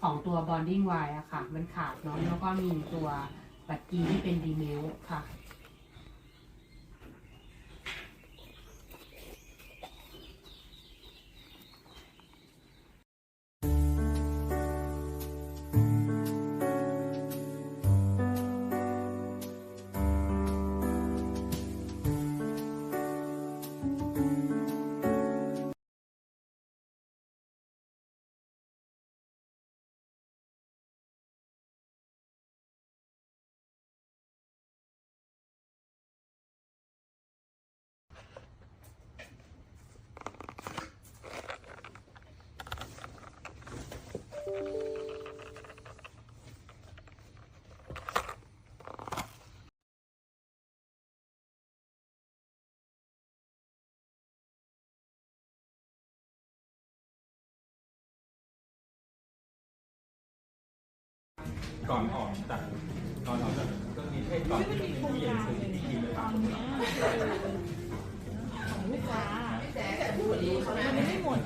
ของตัว bonding wire อะค่ะ มันขาดเนาะแล้วก็มีตัวบัตรกีที่เป็นดีเมลค่ะ ก่อนออกจากก่อนออกจากเครื่องนี้ให้ก่อนที่จะมีตู้เย็นซื้อที่กินเลยครับลูกค้ามันไม่หมด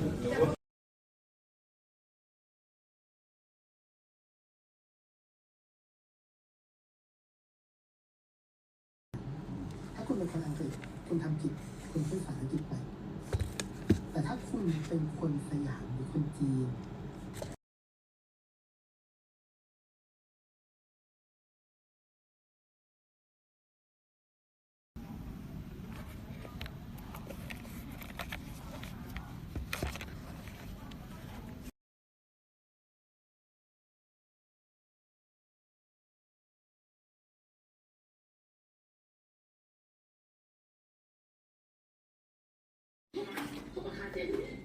ถ้าคุณเป็นคนอังกฤษคุณทำผิดคุณพูดภาษาอังกฤษไป แต่ถ้าคุณเป็นคนสยามหรือคนจีน did it.